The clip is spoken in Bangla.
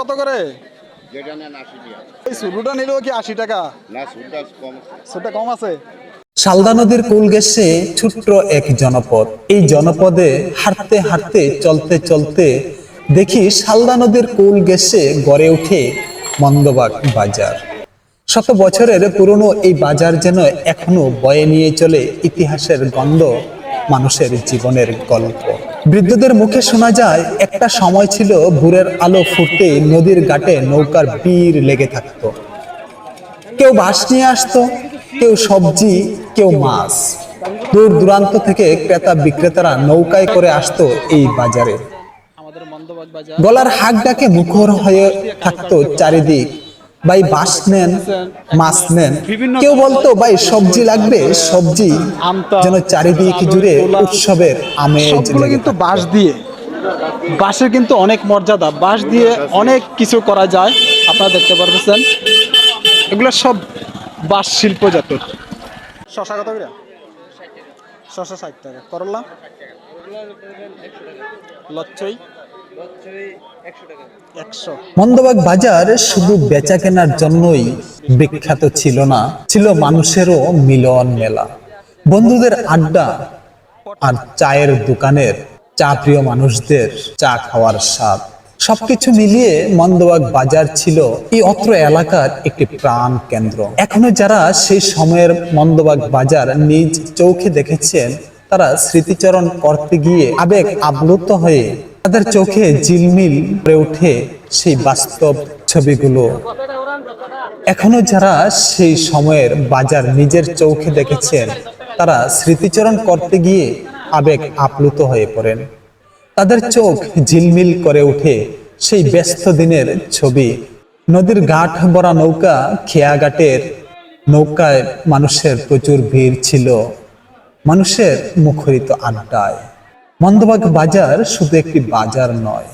কত করে? শুরুটা নিলেও কি আশি টাকা? না সুদটা কম সেটা কম আছে? শালদা নদীর কুল গেছে ছোট্ট এক জনপদ। এই জনপদে হাঁটতে হাঁটতে চলতে চলতে দেখি শালদা নদীর কুল গেছে গড়ে উঠে মন্দবাগ বাজার। শত বছরের পুরনো এই বাজার যেন এখনও বয়ে নিয়ে চলে ইতিহাসের গন্ধ মানুষের জীবনের গল্প। বৃদ্ধদের মুখে শোনা যায়, একটা সময় ছিল ভোরের আলো ফুটতে নদীর ঘাটে নৌকার বীর লেগে থাকতো। কেউ বাঁশ নিয়ে আসতো, কেউ সবজি, কেউ মাছ। দূর দূরান্ত থেকে ক্রেতা বিক্রেতারা নৌকায় করে আসতো এই বাজার। গলার হাক ডাকে মুখর হয়ে থাকতো চারিদিক ভাই বাঁশ নেন মাছ নেন কেউ বলতো ভাই সবজি লাগবে সবজি যেন চারিদিক জুড়ে উৎসবের আমেজ কিন্তু। বাঁশ দিয়ে। বাঁশের কিন্তু অনেক মর্যাদা। বাঁশ দিয়ে অনেক কিছু করা যায়। আপনারা দেখতে পারতেছেন। এগুলো সব বাঁশ শিল্পজাত শশা কত করে? শশা ষাট টাকা। করলা? লচ্ছই মন্দবাগ বাজার শুধু বেচা কেনার জন্যই বিখ্যাত ছিল না, ছিল মানুষেরও মিলন মেলা। বন্ধুদের আড্ডা আর চায়ের দোকানের চা প্রিয় মানুষদের চা খাওয়ার স্বাদ। সবকিছু মিলিয়ে মন্দবাগ বাজার ছিল এই অত্র এলাকার একটি প্রাণ কেন্দ্র। এখনও যারা সেই সময়ের মন্দবাগ বাজার নিজ চোখে দেখেছেন, তারা স্মৃতিচরণ করতে গিয়ে আবেগ আপ্লুত হয়ে তাদের চোখে ঝিলমিল করে ওঠে সেই বাস্তব ছবিগুলো। এখনও যারা সেই সময়ের বাজার নিজের চোখে দেখেছেন, তারা স্মৃতিচরণ করতে গিয়ে আবেগ আপ্লুত হয়ে পড়েন। তাদের চোখ ঝিলমিল করে ওঠে সেই ব্যস্ত দিনের ছবি। নদীর ঘাট ভরা নৌকা খেয়াঘাটের নৌকায় মানুষের প্রচুর ভিড় ছিল। মানুষের মুখরিত আড্ডায়। মন্দবাগ বাজার শুধু একটি বাজার নয়।